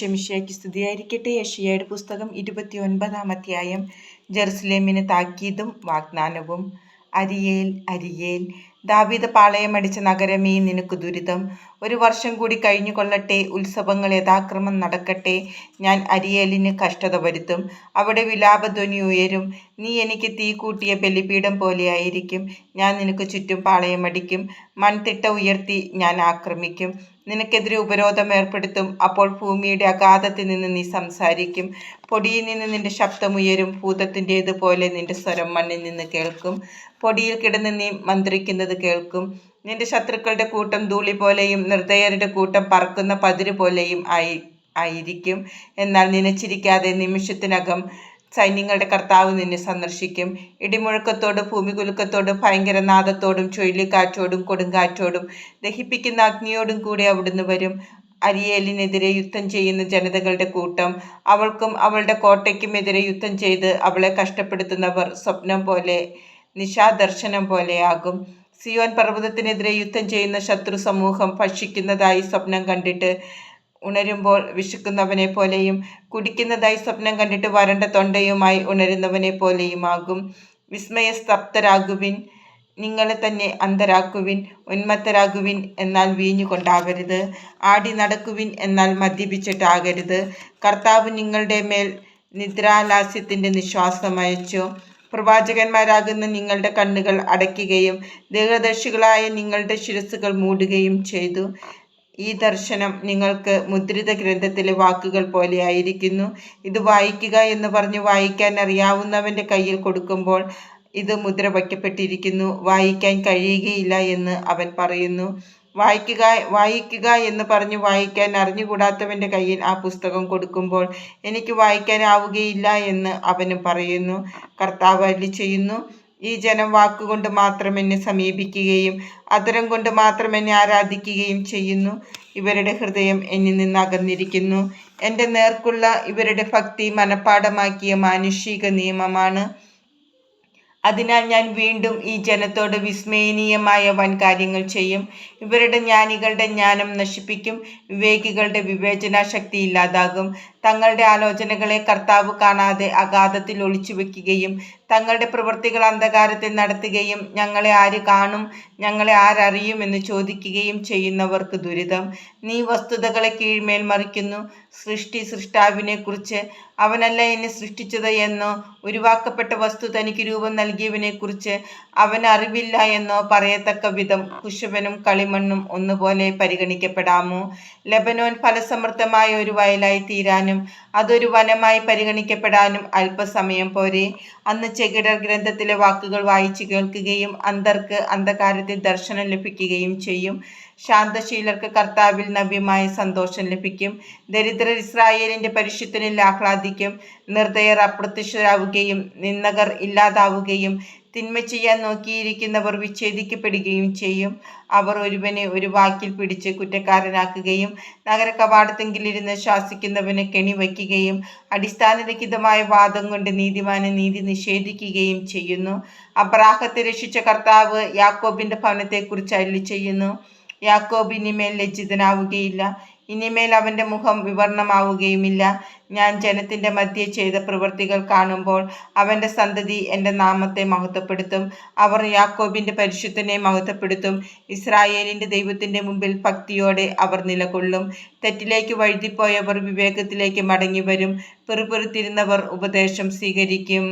ഷമിഷയ്ക്ക് സ്തുതിയായിരിക്കട്ടെ യഷിയയുടെ പുസ്തകം ഇരുപത്തി ഒൻപതാം അധ്യായം. ജെറുസലേമിന് താക്കീതും വാഗ്ദാനവും. അരിയേൽ അരിയേൽ ദാവീദ് പാളയമടിച്ച നഗരമേ നിനക്ക് ദുരിതം. ഒരു വർഷം കൂടി കഴിഞ്ഞു കൊള്ളട്ടെ ഉത്സവങ്ങൾ യഥാക്രമം നടക്കട്ടെ. ഞാൻ അരിയേലിന് കഷ്ടത വരുത്തും. അവിടെ വിലാപധ്വനി ഉയരും. നീ എനിക്ക് തീ കൂട്ടിയ ബലിപീഠം പോലെയായിരിക്കും ഞാൻ നിനക്ക് ചുറ്റും പാളയമടിക്കും. മൺതിട്ട ഉയർത്തി ഞാൻ ആക്രമിക്കും. നിനക്കെതിരെ ഉപരോധം ഏർപ്പെടുത്തും. അപ്പോൾ ഭൂമിയുടെ അഗാധത്തിൽ നിന്ന് നീ സംസാരിക്കും. പൊടിയിൽ നിന്ന് നിന്റെ ശബ്ദമുയരും ഭൂതത്തിന്റേതുപോലെ നിന്റെ സ്വരം മണ്ണിൽ നിന്ന് കേൾക്കും. പൊടിയിൽ കിടന്ന് നീ മന്ത്രിക്കുന്നത് കേൾക്കും. നിന്റെ ശത്രുക്കളുടെ കൂട്ടം ധൂളി പോലെയും നിർദ്ദയരുടെ കൂട്ടം പറക്കുന്ന പതിര് പോലെയും ആയി ആയിരിക്കും. എന്നാൽ നനച്ചിരിക്കാതെ നിമിഷത്തിനകം സൈന്യങ്ങളുടെ കർത്താവ് നിന്നെ സന്ദർശിക്കും. ഇടിമുഴക്കത്തോടും ഭൂമികുലുക്കത്തോടും ഭയങ്കര നാദത്തോടും ചുഴലിക്കാറ്റോടും കൊടുങ്കാറ്റോടും ദഹിപ്പിക്കുന്ന അഗ്നിയോടും കൂടി അവിടുന്ന് വരും. അരിയേലിനെതിരെ യുദ്ധം ചെയ്യുന്ന ജനതകളുടെ കൂട്ടം അവൾക്കും അവളുടെ കോട്ടയ്ക്കുമെതിരെ യുദ്ധം ചെയ്ത് അവളെ കഷ്ടപ്പെടുത്തുന്നവർ സ്വപ്നം പോലെ നിശാദർശനം പോലെയാകും സിയോൻ പർവതത്തിനെതിരെ യുദ്ധം ചെയ്യുന്ന ശത്രു സമൂഹം ഭക്ഷിക്കുന്നതായി സ്വപ്നം കണ്ടിട്ട് ഉണരുമ്പോൾ വിശക്കുന്നവനെ പോലെയും കുടിക്കുന്നതായി സ്വപ്നം കണ്ടിട്ട് വരണ്ട തൊണ്ടയുമായി ഉണരുന്നവനെ പോലെയുമാകും. വിസ്മയസ്തപ്തരാകുവിൻ നിങ്ങളെ തന്നെ അന്തരാക്കുവിൻ ഉന്മത്തരാകുവിൻ എന്നാൽ വീഞ്ഞുകൊണ്ടാകരുത്. ആടി നടക്കുവിൻ എന്നാൽ മദ്യപിച്ചിട്ടാകരുത്. കർത്താവ് നിങ്ങളുടെ മേൽ നിദ്രാലാസ്യത്തിന്റെ നിശ്വാസം അയച്ചു. പ്രവാചകന്മാരാകുന്ന നിങ്ങളുടെ കണ്ണുകൾ അടയ്ക്കുകയും ദേഹദർശികളായ നിങ്ങളുടെ ശിരസ്സുകൾ മൂടുകയും ചെയ്തു. ഈ ദർശനം നിങ്ങൾക്ക് മുദ്രിത ഗ്രന്ഥത്തിലെ വാക്കുകൾ പോലെയായിരിക്കുന്നു. ഇത് വായിക്കുക എന്ന് പറഞ്ഞ് വായിക്കാൻ അറിയാവുന്നവന്റെ കയ്യിൽ കൊടുക്കുമ്പോൾ ഇത് മുദ്ര വയ്ക്കപ്പെട്ടിരിക്കുന്നു. വായിക്കാൻ കഴിയുകയില്ല എന്ന് അവൻ പറയുന്നു. വായിക്കുക വായിക്കുക എന്ന് പറഞ്ഞു വായിക്കാൻ അറിഞ്ഞുകൂടാത്തവന്റെ കയ്യിൽ ആ പുസ്തകം കൊടുക്കുമ്പോൾ എനിക്ക് വായിക്കാനാവുകയില്ല എന്ന് അവനും പറയുന്നു. കർത്താവ് അല്ലി ചെയ്യുന്നു ഈ ജനം വാക്കുകൊണ്ട് മാത്രം എന്നെ സമീപിക്കുകയും അതരം കൊണ്ട് മാത്രം എന്നെ ആരാധിക്കുകയും ചെയ്യുന്നു. ഇവരുടെ ഹൃദയം എന്നിൽ നിന്ന് അകന്നിരിക്കുന്നു. എന്റെ നേർക്കുള്ള ഇവരുടെ ഭക്തി മനഃപ്പാടമാക്കിയ മാനുഷിക നിയമമാണ്. അതിനാൽ ഞാൻ വീണ്ടും ഈ ജനത്തോട് വിസ്മയനീയമായ വൻ കാര്യങ്ങൾ ചെയ്യും. ഇവരുടെ ജ്ഞാനികളുടെ ജ്ഞാനം നശിപ്പിക്കും. വിവേകികളുടെ വിവേചനാശക്തി ഇല്ലാതാകും. തങ്ങളുടെ ആലോചനകളെ കർത്താവ് കാണാതെ അഗാധത്തിൽ ഒളിച്ചു വെക്കുകയും തങ്ങളുടെ പ്രവൃത്തികൾ അന്ധകാരത്തിൽ നടത്തുകയും ഞങ്ങളെ ആര് കാണും ഞങ്ങളെ ആരറിയുമെന്ന് ചോദിക്കുകയും ചെയ്യുന്നവർക്ക് ദുരിതം. നീ വസ്തുതകളെ കീഴ്മേൽ മറിക്കുന്നു. സൃഷ്ടി സൃഷ്ടാവിനെക്കുറിച്ച് അവനല്ല എന്നെ സൃഷ്ടിച്ചത് എന്നോ ഉരുവാക്കപ്പെട്ട വസ്തു തനിക്ക് രൂപം നൽകിയവനെക്കുറിച്ച് അവൻ അറിവില്ല എന്നോ പറയത്തക്ക വിധം കുശവനും കളിമണ്ണും ഒന്നുപോലെ പരിഗണിക്കപ്പെടാമോ? ലബനോൻ ഫലസമൃദ്ധമായ ഒരു വയലായി തീരാനും അതൊരു വനമായി പരിഗണിക്കപ്പെടാനും അല്പസമയം പോരെ. അന്ന് ചെകിടർ ഗ്രന്ഥത്തിലെ വാക്കുകൾ വായിച്ചു കേൾക്കുകയും അന്തർക്ക് അന്ധകാരത്തിൽ ദർശനം ലഭിക്കുകയും ചെയ്യും. ശാന്തശീലർക്ക് കർത്താവിൽ നവ്യമായ സന്തോഷം ലഭിക്കും. ദരിദ്രർ ഇസ്രായേലിന്റെ പരിശുദ്ധനിൽ ആഹ്ലാദിക്കും. നിർദ്ദയർ അപ്രത്യക്ഷരാവുകയും നിന്ദകർ ഇല്ലാതാവുകയും തിന്മ ചെയ്യാൻ നോക്കിയിരിക്കുന്നവർ വിച്ഛേദിക്കപ്പെടുകയും ചെയ്യും. അവർ ഒരുവനെ ഒരു വാക്കിൽ പിടിച്ച് കുറ്റക്കാരനാക്കുകയും നഗര കവാടത്തെങ്കിലിരുന്ന് ശാസിക്കുന്നവനെ കെണി വയ്ക്കുകയും അടിസ്ഥാനരഹിതമായ വാദം കൊണ്ട് നീതിമാന് നീതി നിഷേധിക്കുകയും ചെയ്യുന്നു. അബ്രാഹത്തെ രക്ഷിച്ച കർത്താവ് യാക്കോബിന്റെ ഭവനത്തെക്കുറിച്ച് അല്ലി ചെയ്യുന്നു. യാക്കോബ് ഇനിമേൽ ലജ്ജിതനാവുകയില്ല. ഇനിമേൽ അവന്റെ മുഖം വിവർണമാവുകയുമില്ല. ഞാൻ ജനത്തിന്റെ മധ്യേ ചെയ്ത പ്രവൃത്തികൾ കാണുമ്പോൾ അവന്റെ സന്തതി എന്റെ നാമത്തെ മഹത്വപ്പെടുത്തും. അവർ യാക്കോബിന്റെ പരിശുദ്ധനെ മഹത്വപ്പെടുത്തും. ഇസ്രായേലിന്റെ ദൈവത്തിന്റെ മുമ്പിൽ ഭക്തിയോടെ അവർ നിലകൊള്ളും. തെറ്റിലേക്ക് വഴുതിപ്പോയവർ വിവേകത്തിലേക്ക് മടങ്ങി വരും പെറുപെറുത്തിരുന്നവർ ഉപദേശം സ്വീകരിക്കും.